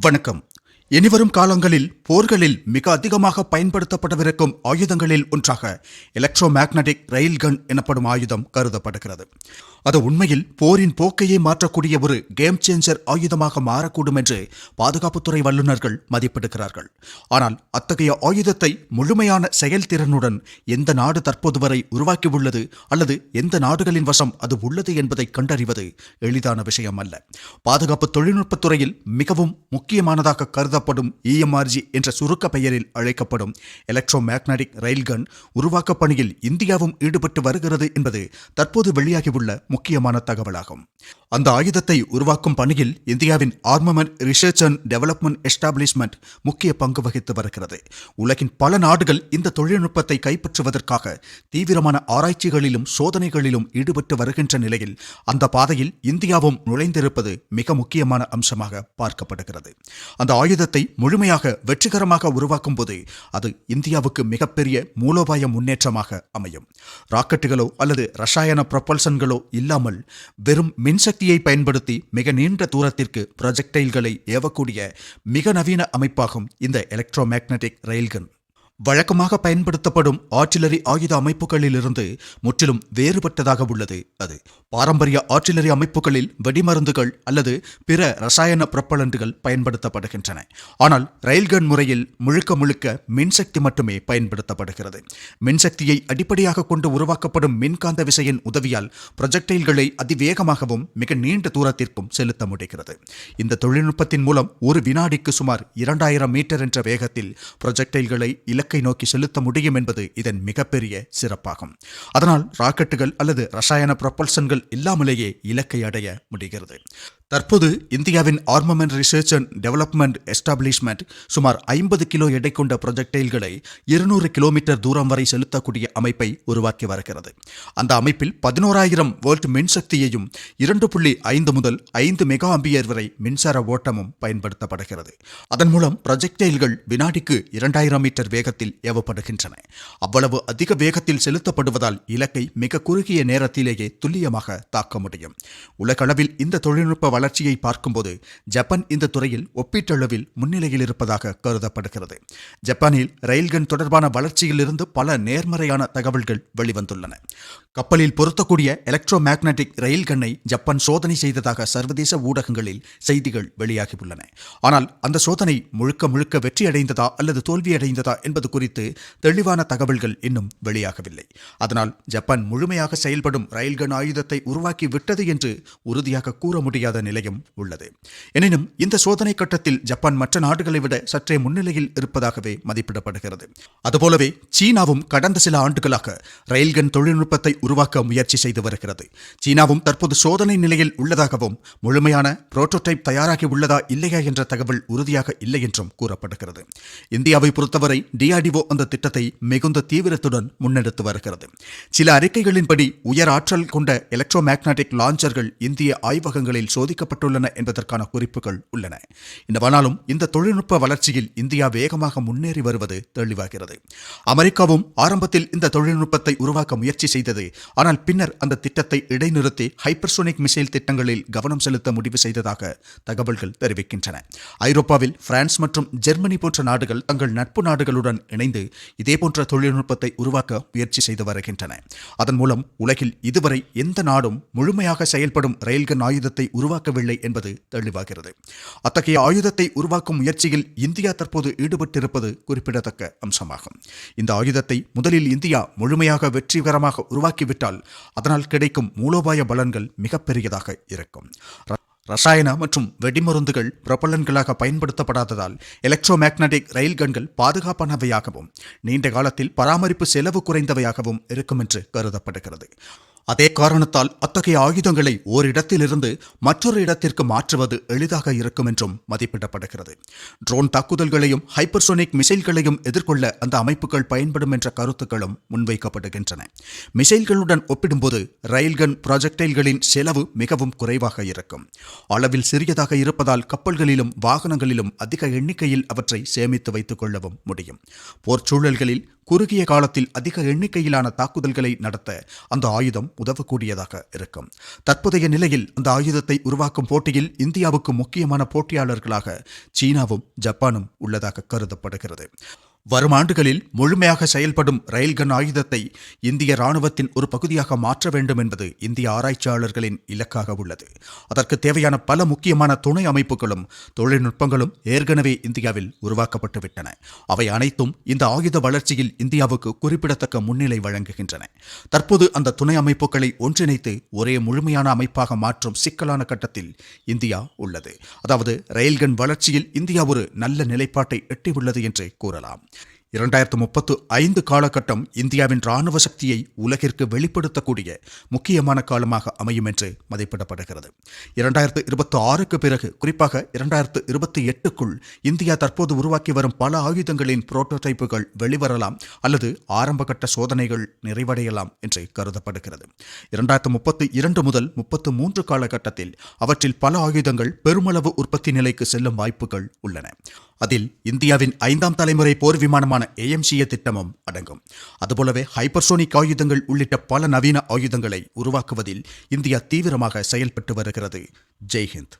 வணக்கம். இனிவரும் காலங்களில் போர்களில் மிக அதிகமாக பயன்படுத்தப்படவிருக்கும் ஆயுதங்களில் ஒன்றாக எலக்ட்ரோ மேக்னடிக் ரயில் கன் எனப்படும் ஆயுதம் கருதப்படுகிறது. அது உண்மையில் போரின் போக்கையே மாற்றக்கூடிய ஒரு கேம் சேஞ்சர் ஆயுதமாக மாறக்கூடும் என்று பாதுகாப்புத்துறை வல்லுநர்கள் மதிப்பிடுகிறார்கள். ஆனால் அத்தகைய ஆயுதத்தை முழுமையான செயல்திறனுடன் எந்த நாடு தற்போது வரை உருவாக்கியுள்ளது அல்லது எந்த நாடுகளின் வசம் அது உள்ளது என்பதை கண்டறிவது எளிதான விஷயம் அல்ல பாதுகாப்பு தொழில்நுட்பத்துறையில் மிகவும் முக்கியமானதாக கருதப்படும் இஎம்ஆர்ஜி என்ற சுருக்க பெயரில் அழைக்கப்படும் எலக்ட்ரோ மேக்னடிக் ரயில்கன் உருவாக்க பணியில் இந்தியாவும் ஈடுபட்டு வருகிறது என்பது தற்போது வெளியாகியுள்ள முக்கியமான தகவலாகும். அந்த ஆயுதத்தை உருவாக்கும் பணியில் இந்தியாவின் armament research and development establishment முக்கிய பங்கு வகித்து வருகிறது. உலகின் பல நாடுகள் இந்த தொழில்நுட்பத்தை கைப்பற்றுவதற்காக தீவிரமான ஆராய்ச்சிகளிலும் சோதனைகளிலும் ஈடுபட்டு வருகின்ற நிலையில் அந்த பாதையில் இந்தியாவும் நுழைந்திருப்பது மிக முக்கியமான அம்சமாக பார்க்கப்படுகிறது. அந்த ஆயுதத்தை முழுமையாக வெற்றிகரமாக உருவாக்கும் போது அது இந்தியாவுக்கு மிகப்பெரிய மூலோபாய முன்னேற்றமாக அமையும். ராக்கெட்டுகளோ அல்லது ரசாயன ப்ரொபல்சன்களோ இல்லாமல் வெறும் மின்சக்தியை பயன்படுத்தி மிக நீண்ட தூரத்திற்கு ப்ரொஜெக்டைல்களை ஏவக்கூடிய மிக நவீன அமைப்பாகும் இந்த எலக்ட்ரோ மேக்னட்டிக் ரயில்கன் வழக்கமாக பயன்படுத்தப்படும் ஆர்டிலரி ஆயுத அமைப்புகளிலிருந்து முற்றிலும் வேறுபட்டதாக உள்ளது. அது பாரம்பரிய ஆர்டிலரி அமைப்புகளில் வெடிமருந்துகள் அல்லது பிற ரசாயன புரப்பலண்டுகள் பயன்படுத்தப்படுகின்றன. ஆனால் ரயில்கன் முறையில் முழுக்க முழுக்க மின்சக்தி மட்டுமே பயன்படுத்தப்படுகிறது. மின்சக்தியை அடிப்படையாக கொண்டு உருவாக்கப்படும் மின்காந்த விசையின் உதவியால் ப்ரொஜெக்டைல்களை அதிவேகமாகவும் மிக நீண்ட தூரத்திற்கும் செலுத்த முடிகிறது. இந்த தொழில்நுட்பத்தின் மூலம் ஒரு வினாடிக்கு சுமார் இரண்டாயிரம் மீட்டர் என்ற வேகத்தில் ப்ரொஜெக்டைல்களை இலக்கு நோக்கி செலுத்த முடியும் என்பது இதன் மிகப்பெரிய சிறப்பாகும். அதனால் ராக்கெட்டுகள் அல்லது ரசாயன ப்ரொபல்சன்கள் இல்லாமலேயே இலக்கை அடைய முடிகிறது. தற்போது இந்தியாவின் armament research and development establishment சுமார் ஐம்பது கிலோ எடை கொண்ட ப்ரொஜெக்டைல்களை இருநூறு கிலோமீட்டர் தூரம் வரை செலுத்தக்கூடிய அமைப்பை உருவாக்கி வருகிறது. அந்த அமைப்பில் பதினோராயிரம் வோல்ட் மின்சக்தியையும் இரண்டு புள்ளி ஐந்து முதல் ஐந்து மெகா அம்பியர் வரை மின்சார ஓட்டமும் பயன்படுத்தப்படுகிறது. அதன் மூலம் ப்ரொஜெக்டைல்கள் வினாடிக்கு இரண்டாயிரம் மீட்டர் வேகத்தில் ஏவப்படுகின்றன. அவ்வளவு அதிக வேகத்தில் செலுத்தப்படுவதால் இலக்கை மிக குறுகிய நேரத்திலேயே துல்லியமாக தாக்க முடியும். உலகளவில் இந்த தொழில்நுட்ப வளர்ச்சியை பார்க்கும்போது ஜப்பான் இந்த துறையில் ஒப்பீட்டளவில் முன்னிலையில் இருப்பதாக கருதப்படுகிறது. ஜப்பானில் ரயில்கன் தொடர்பான வளர்ச்சியிலிருந்து பல நேர்மறையான தகவல்கள் வெளிவந்துள்ளன. கப்பலில் பொருத்தக்கூடிய எலக்ட்ரோ மேக்னட்டிக் ரயில்கண்ணை ஜப்பான் சோதனை செய்ததாக சர்வதேச ஊடகங்களில் செய்திகள் வெளியாகியுள்ளன. ஆனால் அந்த சோதனை முழுக்க முழுக்க வெற்றியடைந்ததா அல்லது தோல்வியடைந்ததா என்பது குறித்து தெளிவான தகவல்கள் இன்னும் வெளியாகவில்லை. அதனால் ஜப்பான் முழுமையாக செயல்படும் ரயில்கன் ஆயுதத்தை உருவாக்கி விட்டது என்று உறுதியாக கூற முடியாத நிலையும் உள்ளது. எனினும் இந்த சோதனை கட்டத்தில் ஜப்பான் மற்ற நாடுகளை விட சற்றே முன்னிலையில் இருப்பதாகவே மதிப்பிடப்படுகிறது. அதுபோலவே சீனாவும் கடந்த சில ஆண்டுகளாக ரயில்கன் தொழில்நுட்பத்தை உருவாக்க முயற்சி செய்து வருகிறது. சீனாவும் தற்போது சோதனை நிலையில் உள்ளதாகவும் முழுமையான புரோட்டோடைப் தயாராகி உள்ளதா இல்லையா என்ற தகவல் உறுதியாக இல்லை என்றும் கூறப்படுகிறது. இந்தியாவை பொறுத்தவரை டிஆர்டிஓ அந்த திட்டத்தை மிகுந்த தீவிரத்துடன் முன்னெடுத்து வருகிறது. சில அறிக்கைகளின்படி உயர் ஆற்றல் கொண்ட எலக்ட்ரோ மேக்னட்டிக் லான்ச்சர்கள் இந்திய ஆய்வகங்களில் நீக்கப்பட்டுள்ளன என்பதற்கான குறிப்புகள் உள்ளன. இன்னவானாலும் இந்த தொழில்நுட்ப வளர்ச்சியில் இந்தியா வேகமாக முன்னேறி வருவது தெளிவாகிறது. அமெரிக்காவும் ஆரம்பத்தில் இந்த தொழில்நுட்பத்தை உருவாக்க முயற்சி செய்தது ஆனால் பின்னர் அந்த திட்டத்தை இடைநிறுத்தி ஹைப்பர்சோனிக் மிசைல் திட்டங்களில் கவனம் செலுத்த முடிவு செய்ததாக தகவல்கள் தெரிவிக்கின்றன. ஐரோப்பாவில் பிரான்ஸ் மற்றும் ஜெர்மனி போன்ற நாடுகள் தங்கள் நட்பு நாடுகளுடன் இணைந்து இதேபோன்ற தொழில்நுட்பத்தை உருவாக்க முயற்சி செய்து வருகின்றன. அதன் மூலம் உலகில் இதுவரை எந்த நாடும் முழுமையாக செயல்படும் ரயில்கன் ஆயுதத்தை உருவாக்க உருவாக்கவில்லை என்பது தெளிவாகிறது. அத்தகைய ஆயுதத்தை உருவாக்கும் முயற்சியில் இந்தியா தற்போது ஈடுபட்டிருப்பது குறிப்பிடத்தக்க அம்சமாகும். இந்த ஆயுதத்தை முதலில் இந்தியா முழுமையாக வெற்றிகரமாக உருவாக்கிவிட்டால் அதனால் கிடைக்கும் மூலோபாய பலன்கள் மிகப்பெரியதாக இருக்கும். ரசாயன மற்றும் வெடிமருந்துகள் பிரபலன்களாக பயன்படுத்தப்படாததால் எலக்ட்ரோ மேக்னடிக் ரயில்கன்கள் பாதுகாப்பானவையாகவும் நீண்ட காலத்தில் பராமரிப்பு செலவு குறைந்தவையாகவும் இருக்கும் என்று கருதப்படுகிறது. அதே காரணத்தால் அத்தகைய ஆயுதங்களை ஓரிடத்திலிருந்து மற்றொரு இடத்திற்கு மாற்றுவது எளிதாக இருக்கும் என்றும் மதிப்பிடப்படுகிறது. ட்ரோன் தாக்குதல்களையும் ஹைப்பர்சோனிக் மிசைல்களையும் எதிர்கொள்ள அந்த அமைப்புகள் பயன்படும் என்ற கருத்துக்களும் முன்வைக்கப்படுகின்றன. மிசைல்களுடன் ஒப்பிடும்போது ரயில்கன் ப்ராஜெக்டைல்களின் செலவு மிகவும் குறைவாக இருக்கும். அளவில் சிறியதாக இருப்பதால் கப்பல்களிலும் வாகனங்களிலும் அதிக எண்ணிக்கையில் அவற்றை சேமித்து வைத்துக் கொள்ளவும் முடியும். போர் சூழல்களில் குறுகிய காலத்தில் அதிக எண்ணிக்கையிலான தாக்குதல்களை நடத்த அந்த ஆயுதம் உதவக்கூடியதாக இருக்கும். தற்போதைய நிலையில் அந்த ஆயுதத்தை உருவாக்கும் போட்டியில் இந்தியாவுக்கு முக்கியமான போட்டியாளர்களாக சீனாவும் ஜப்பானும் உள்ளதாக கருதப்படுகிறது. வரும் ஆண்டுகளில் முழுமையாக செயல்படும் ரயில்கன் ஆயுதத்தை இந்திய ராணுவத்தின் ஒரு பகுதியாக மாற்ற வேண்டும் என்பது இந்திய ஆராய்ச்சியாளர்களின் இலக்காக உள்ளது. அதற்கு தேவையான பல முக்கியமான துணை அமைப்புகளும் தொழில்நுட்பங்களும் ஏற்கனவே இந்தியாவில் உருவாக்கப்பட்டுவிட்டன அவை அனைத்தும் இந்த ஆயுத வளர்ச்சியில் இந்தியாவுக்கு குறிப்பிடத்தக்க முன்னிலை வழங்குகின்றன. தற்போது அந்த துணை அமைப்புகளை ஒன்றிணைத்து ஒரே முழுமையான அமைப்பாக மாற்றும் சிக்கலான கட்டத்தில் இந்தியா உள்ளது. அதாவது ரயில்கன் வளர்ச்சியில் இந்தியா ஒரு நல்ல நிலைப்பாட்டை எட்டியுள்ளது என்று கூறலாம். இரண்டாயிரத்து முப்பத்து ஐந்து காலகட்டம் இந்தியாவின் ராணுவ சக்தியை உலகிற்கு வெளிப்படுத்தக்கூடிய முக்கியமான காலமாக அமையும் என்று மதிப்பிடப்படுகிறது. இரண்டாயிரத்து இருபத்தி ஆறுக்கு பிறகு குறிப்பாக இரண்டாயிரத்து இருபத்தி எட்டுக்குள் இந்தியா தற்போது உருவாக்கி வரும் பல ஆயுதங்களின் புரோட்டோடைப்புகள் வெளிவரலாம் அல்லது ஆரம்பகட்ட சோதனைகள் நிறைவடையலாம் என்று கருதப்படுகிறது. இரண்டாயிரத்து முப்பத்தி இரண்டு முதல் முப்பத்து மூன்று காலகட்டத்தில் அவற்றில் பல ஆயுதங்கள் பெருமளவு உற்பத்தி நிலைக்கு செல்லும் வாய்ப்புகள் உள்ளன. அதில் இந்தியாவின் ஐந்தாம் தலைமுறை போர் விமானமான ஏஎம்சிஏ திட்டமும் அடங்கும். அதுபோலவே ஹைப்பர்சோனிக் ஆயுதங்கள் உள்ளிட்ட பல நவீன ஆயுதங்களை உருவாக்குவதில் இந்தியா தீவிரமாக செயல்பட்டு வருகிறது. ஜெய்ஹிந்த்.